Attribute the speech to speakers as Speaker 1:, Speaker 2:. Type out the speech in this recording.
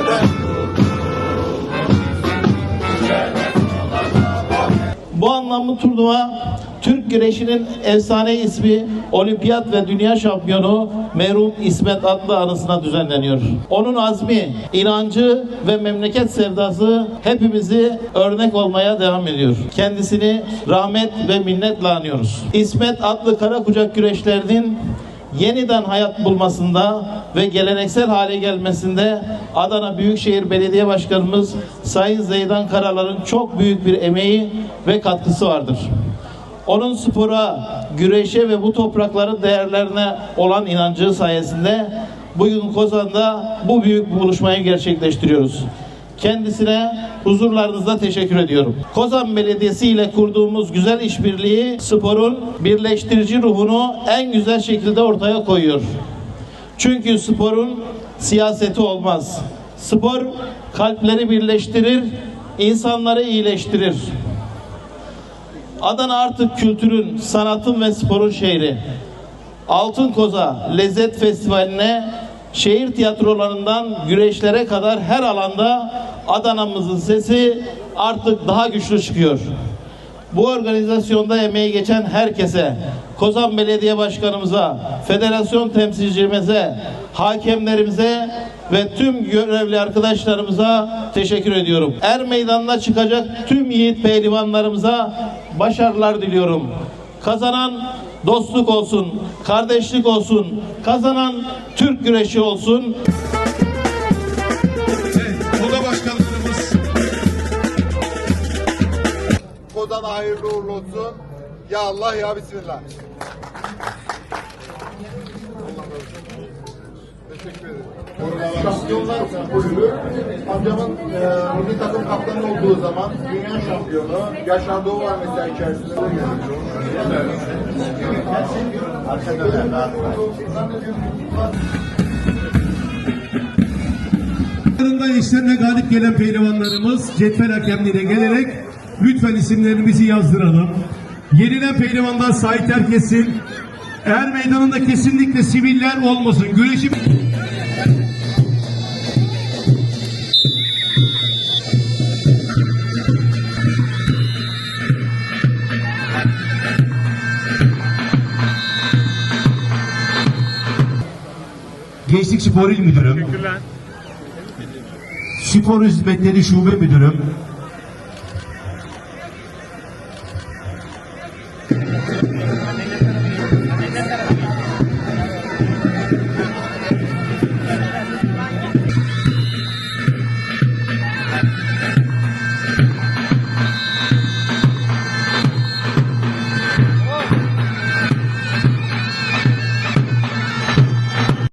Speaker 1: Bu anlamlı turnuva Türk güreşinin efsane ismi Olimpiyat ve Dünya Şampiyonu Merhum İsmet adlı anısına düzenleniyor. Onun azmi, inancı ve memleket sevdası hepimizi örnek olmaya devam ediyor. Kendisini rahmet ve minnetle anıyoruz. İsmet adlı kara kucak güreşlerinin yeniden hayat bulmasında ve geleneksel hale gelmesinde Adana Büyükşehir Belediye Başkanımız Sayın Zeydan Karalar'ın çok büyük bir emeği ve katkısı vardır. Onun spora, güreşe ve bu toprakların değerlerine olan inancı sayesinde bugün Kozan'da bu büyük buluşmayı gerçekleştiriyoruz. Kendisine huzurlarınızda teşekkür ediyorum. Kozan Belediyesi ile kurduğumuz güzel işbirliği sporun birleştirici ruhunu en güzel şekilde ortaya koyuyor. Çünkü sporun siyaseti olmaz. Spor kalpleri birleştirir, insanları iyileştirir. Adana artık kültürün, sanatın ve sporun şehri. Altın Koza Lezzet Festivali'ne şehir tiyatrolarından güreşlere kadar her alanda Adana'mızın sesi artık daha güçlü çıkıyor. Bu organizasyonda emeği geçen herkese, Kozan Belediye Başkanımıza, federasyon temsilcimize, hakemlerimize ve tüm görevli arkadaşlarımıza teşekkür ediyorum. Er meydanına çıkacak tüm yiğit pehlivanlarımıza başarılar diliyorum. Kazanan dostluk olsun, kardeşlik olsun, kazanan Türk güreşi olsun.
Speaker 2: Oda başkanlarımız
Speaker 3: Kozan hayırlı uğurlu olsun. Ya Allah ya Bismillah. Şampiyonlar Kulübü amcamın e, milli takım kaptanı olduğu zaman dünya şampiyonu Yaşar Doğu var mesela içerisinde
Speaker 2: Yanında işlerine galip gelen pehlivanlarımız cetvel hakemliğine gelerek lütfen isimlerimizi yazdıralım. Yenilen pehlivanlar sahip herkesin Er meydanında kesinlikle siviller olmasın. Güreşi Gençlik Spor İl Müdürüm, Spor Hizmetleri Şube Müdürüm,